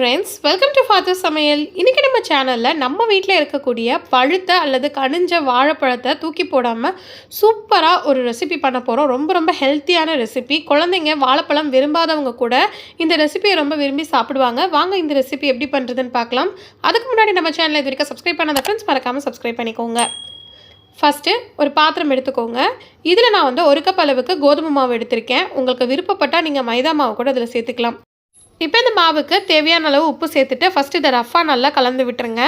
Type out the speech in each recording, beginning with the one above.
Friends welcome to father சமையல் இன்றைக்கி நம்ம சேனலில் நம்ம வீட்டில் இருக்கக்கூடிய பழுத்த அல்லது கனிஞ்ச வாழைப்பழத்தை தூக்கி போடாமல் சூப்பராக ஒரு ரெசிபி பண்ண போகிறோம் ரொம்ப ரொம்ப ஹெல்த்தியான ரெசிபி குழந்தைங்க வாழைப்பழம் விரும்பாதவங்க கூட இந்த ரெசிபியை ரொம்ப விரும்பி சாப்பிடுவாங்க. வாங்க இந்த ரெசிபி எப்படி பண்ணுறதுன்னு பார்க்கலாம். அதுக்கு முன்னாடி நம்ம சேனலை இது வரைக்கும் சப்ஸ்கிரைப் பண்ணாத ஃப்ரெண்ட்ஸ் மறக்காமல் சப்ஸ்கிரைப் பண்ணிக்கோங்க. ஃபஸ்ட்டு ஒரு பாத்திரம் எடுத்துக்கோங்க. இதில் நான் வந்து ஒரு கப் அளவுக்கு கோதுமை மாவு எடுத்திருக்கேன். உங்களுக்கு விருப்பப்பட்டால் நீங்கள் மைதா மாவு கூட இதில் சேர்த்துக்கலாம். இப்போ இந்த மாவுக்கு தேவையான அளவு உப்பு சேர்த்துட்டு ஃபஸ்ட்டு இதை ரஃப்பாக நல்லா கலந்து விட்டுருங்க.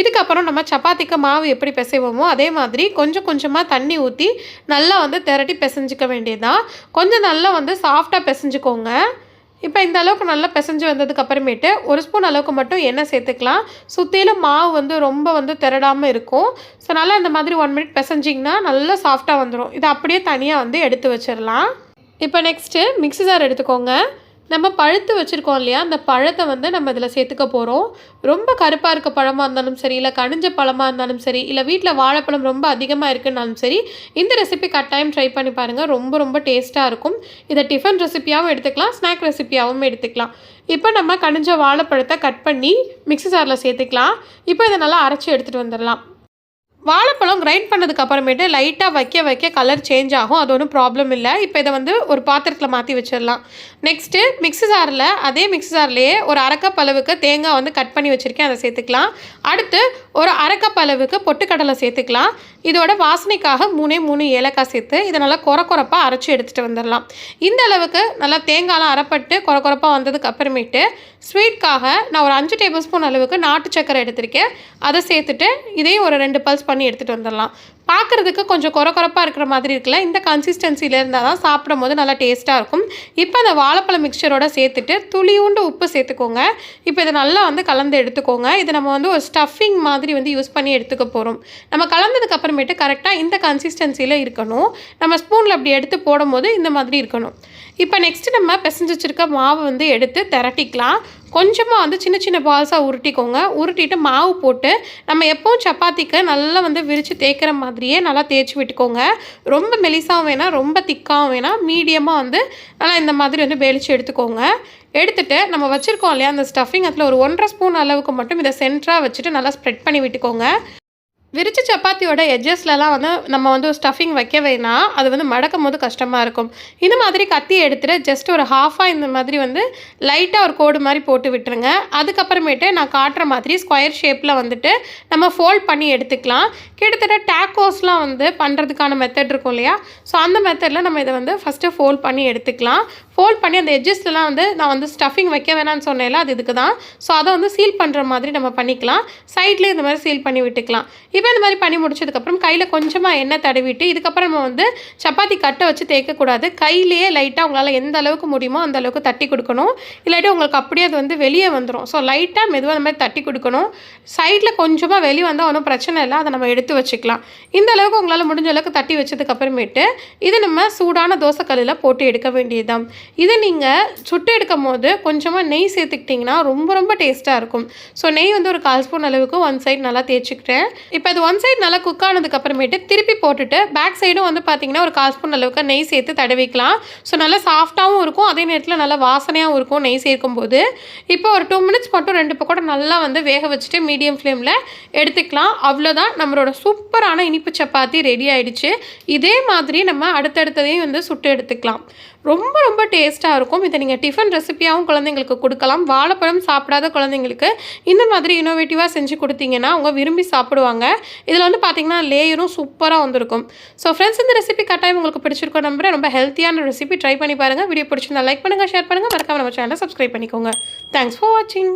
இதுக்கப்புறம் நம்ம சப்பாத்திக்கு மாவு எப்படி பிசைவோமோ அதே மாதிரி கொஞ்சம் கொஞ்சமாக தண்ணி ஊற்றி நல்லா வந்து திரட்டி பிசைஞ்சிக்க வேண்டியதுதான். கொஞ்சம் நல்லா வந்து சாஃப்டாக பிசைஞ்சுக்கோங்க. இப்போ இந்த அளவுக்கு நல்லா பிசைஞ்சு வந்ததுக்கு அப்புறமேட்டு ஒரு ஸ்பூன் அளவுக்கு மட்டும் எண்ணெய் சேர்த்துக்கலாம். சுற்றிலும் மாவு வந்து ரொம்ப வந்து திரடாமல் இருக்கும். ஸோ நல்லா இந்த மாதிரி ஒன் மினிட் பிசைஞ்சிங்கன்னா நல்லா சாஃப்டாக வந்துடும் இதை அப்படியே தனியாக வந்து எடுத்து வச்சிடலாம் இப்போ நெக்ஸ்ட்டு மிக்ஸி ஜார் எடுத்துக்கோங்க. நம்ம பழுத்து வச்சுருக்கோம் இல்லையா? அந்த பழத்தை வந்து நம்ம இதில் சேர்த்துக்க போகிறோம் ரொம்ப கருப்பாக இருக்க பழமாக இருந்தாலும் சரி இல்லை கனிஞ்ச பழமாக இருந்தாலும் சரி இல்லை வீட்டில் வாழைப்பழம் ரொம்ப அதிகமாக இருக்குன்னாலும் சரி இந்த ரெசிபி கட்டாயம் ட்ரை பண்ணி பாருங்கள் ரொம்ப ரொம்ப டேஸ்ட்டாக இருக்கும். இதை டிஃபன் ரெசிப்பியாகவும் எடுத்துக்கலாம் ஸ்நாக் ரெசிப்பியாகவும் எடுத்துக்கலாம். இப்போ நம்ம கனிஞ்ச வாழைப்பழத்தை கட் பண்ணி மிக்ஸி ஜாரில் சேர்த்துக்கலாம். இப்போ இதை நல்லா அரைச்சி எடுத்துகிட்டு வந்துடலாம். வாழைப்பழம் கிரைண்ட் பண்ணதுக்கு அப்புறமேட்டு லைட்டாக வைக்க வைக்க கலர் சேஞ்ச் ஆகும். அது ஒன்றும் ப்ராப்ளம் இல்லை. இப்போ இதை வந்து ஒரு பாத்திரத்தில் மாற்றி வச்சிடலாம். நெக்ஸ்ட்டு மிக்ஸி ஜாரில் அதே மிக்ஸி ஜார்லேயே ஒரு அரைக்கப் அளவுக்கு தேங்காய் வந்து கட் பண்ணி வச்சுருக்கேன். அதை சேர்த்துக்கலாம். அடுத்து ஒரு அரைக்கப் அளவுக்கு பொட்டுக்கடலை சேர்த்துக்கலாம். இதோட வாசனைக்காக மூணே மூணு ஏலக்காய் சேர்த்து இதை நல்லா குறை குறைப்பாக அரைச்சி எடுத்துகிட்டு வந்துடலாம். இந்த அளவுக்கு நல்லா தேங்காயெலாம் அரைப்பட்டு குறை குறைப்பாக வந்ததுக்கு அப்புறமேட்டு ஸ்வீட்காக நான் ஒரு அஞ்சு டேபிள் ஸ்பூன் அளவுக்கு நாட்டு சக்கரை எடுத்திருக்கேன். அதை சேர்த்துட்டு இதையும் ஒரு ரெண்டு பல்ஸ் பண்ணி எடுத்துகிட்டு வந்துடலாம். பார்க்குறதுக்கு கொஞ்சம் குறை குறப்பாக இருக்கிற மாதிரி இருக்குல்ல இந்த கன்சிஸ்டன்சியில் இருந்தால் தான் சாப்பிடும் போது நல்லா டேஸ்ட்டாக இருக்கும். இப்போ அந்த வாழைப்பழம் மிக்சரோட சேர்த்துட்டு துளியூண்டு உப்பு சேர்த்துக்கோங்க. இப்போ இதை நல்லா வந்து கலந்து எடுத்துக்கோங்க. இதை நம்ம வந்து ஒரு ஸ்டஃபிங் மாதிரி வந்து யூஸ் பண்ணி எடுத்துக்க போகிறோம் நம்ம கலந்ததுக்கு அப்புறமேட்டு கரெக்டாக இந்த கன்சிஸ்டன்சியில் இருக்கணும். நம்ம ஸ்பூனில் அப்படி எடுத்து போடும்போது இந்த மாதிரி இருக்கணும். இப்போ நெக்ஸ்ட்டு நம்ம பிசைஞ்சு வச்சுருக்க மாவு வந்து எடுத்து திரட்டிக்கலாம். கொஞ்சமாக வந்து சின்ன சின்ன பால்ஸாக உருட்டிக்கோங்க. உருட்டிட்டு மாவு போட்டு நம்ம எப்போவும் சப்பாத்திக்கு நல்லா வந்து விரித்து தேய்க்கிற மாதிரியே நல்லா தேய்ச்சி விட்டுக்கோங்க. ரொம்ப மெலிசாகவும் வேணாம் ரொம்ப திக்காகவும் வேணாம் மீடியமாக வந்து நல்லா இந்த மாதிரி வந்து வேலிச்சு எடுத்துக்கோங்க. எடுத்துட்டு நம்ம வச்சுருக்கோம் இல்லையா அந்த ஸ்டஃபிங் அதில் ஒரு ஒன்றரை ஸ்பூன் அளவுக்கு மட்டும் இதை சென்டராக வச்சுட்டு நல்லா ஸ்ப்ரெட் பண்ணி விட்டுக்கோங்க. விரிச்ச சப்பாத்தியோட எட்ஜஸ்லலாம் வந்து நம்ம வந்து ஸ்டஃபிங் வைக்க வேணாம் அது வந்து மடக்கும் போது கஷ்டமாக இருக்கும். இந்த மாதிரி கத்தி எடுத்துகிட்டு ஜஸ்ட் ஒரு ஹாஃபாக இந்த மாதிரி வந்து லைட்டாக ஒரு கோடு மாதிரி போட்டு விட்டுருங்க. அதுக்கப்புறமேட்டு நான் காட்டுற மாதிரி ஸ்கொயர் ஷேப்பில் வந்துட்டு நம்ம ஃபோல்ட் பண்ணி எடுத்துக்கலாம். கிட்டத்தட்ட டேக்கோஸ்லாம் வந்து பண்ணுறதுக்கான மெத்தட் இருக்கும் இல்லையா? ஸோ அந்த மெத்தடில் நம்ம இதை வந்து ஃபஸ்ட்டு ஃபோல்ட் பண்ணி எடுத்துக்கலாம். ஃபோல்ட் பண்ணி அந்த எட்ஜஸ்லாம் வந்து நான் வந்து ஸ்டஃபிங் வைக்க வேணாம்னு சொன்னேன்ல அது இதுக்கு தான் ஸோ அதை வந்து சீல் பண்ணுற மாதிரி நம்ம பண்ணிக்கலாம். சைட்லேயே இந்த மாதிரி சீல் பண்ணி விட்டுக்கலாம். இப்போ இந்த மாதிரி பண்ணி முடிச்சதுக்கப்புறம் கையில் கொஞ்சமாக எண்ணெய் தடவிட்டு இதுக்கப்புறம் நம்ம வந்து சப்பாத்தி கட்டை வச்சு தேய்க்கக்கூடாது கையிலேயே லைட்டாக உங்களால் எந்த அளவுக்கு முடியுமோ அந்த அளவுக்கு தட்டி கொடுக்கணும். இல்லாட்டி உங்களுக்கு அப்படியே அது வந்து வெளியே வந்துடும் ஸோ லைட்டாக மெதுவாக அந்த மாதிரி தட்டி கொடுக்கணும். சைடில் கொஞ்சமாக வெளியே வந்தால் ஒன்றும் பிரச்சனை இல்லை. அதை நம்ம எடுத்து வச்சுக்கலாம். இந்த அளவுக்கு உங்களால் முடிஞ்ச அளவுக்கு தட்டி வச்சதுக்கப்புறமேட்டு இது நம்ம சூடான தோசைக்கல்லில் போட்டு எடுக்க வேண்டியதுதான். இதை நீங்கள் சுட்டு எடுக்கும் போது கொஞ்சமாக நெய் சேர்த்துக்கிட்டிங்கன்னா ரொம்ப ரொம்ப டேஸ்ட்டாக இருக்கும். ஸோ நெய் வந்து ஒரு கால் ஸ்பூன் அளவுக்கு ஒன் சைடு நல்லா தேய்ச்சிக்கிட்டேன். இப்போ அது ஒன் சைடு நல்லா குக் ஆனதுக்கப்புறமேட்டு திருப்பி போட்டுட்டு பேக் சைடும் வந்து பார்த்தீங்கன்னா ஒரு கால் ஸ்பூன் அளவுக்கு நெய் சேர்த்து தடவிக்கலாம். ஸோ நல்லா சாஃப்டாகவும் இருக்கும். அதே நேரத்தில் நல்லா வாசனையாகவும் இருக்கும் நெய் சேர்க்கும்போது. இப்போ ஒரு டூ மினிட்ஸ் மட்டும் ரெண்டு பக்கம் நல்லா வந்து வேக வச்சுட்டு மீடியம் ஃப்ளேமில் எடுத்துக்கலாம். அவ்வளோதான் நம்மளோட சூப்பரான இனிப்பு சப்பாத்தி ரெடி ஆகிடுச்சு இதே மாதிரி நம்ம அடுத்தடுத்ததையும் வந்து சுட்டு எடுத்துக்கலாம். ரொம்ப ரொம்ப டேஸ்ட்டாக இருக்கும். இதை நீங்கள் டிஃபன் ரெசிப்பியாகவும் குழந்தைங்களுக்கு கொடுக்கலாம். வாழைப்பழம் சாப்பிடாத குழந்தைங்களுக்கு இந்த மாதிரி இனோவேட்டிவாக செஞ்சு கொடுத்தீங்கன்னா அவங்க விரும்பி சாப்பிடுவாங்க. இதில் வந்து பார்த்திங்கன்னா லேயரும் சூப்பராக வந்திருக்கும். ஸோ ஃப்ரெண்ட்ஸ் இந்த ரெசிபி கட்டாயம் உங்களுக்கு பிடிச்சிருக்கோம் நம்புறேன். ரொம்ப ஹெல்த்தியான ரெசிபி ட்ரை பண்ணி பாருங்கள் வீடியோ பிடிச்சிருந்தா லைக் பண்ணுங்கள் ஷேர் பண்ணுங்கள் மறக்காம நம்ம சேனலை சப்ஸ்கிரைப் பண்ணிக்கோங்க. தேங்க்ஸ் ஃபார் வாட்சிங்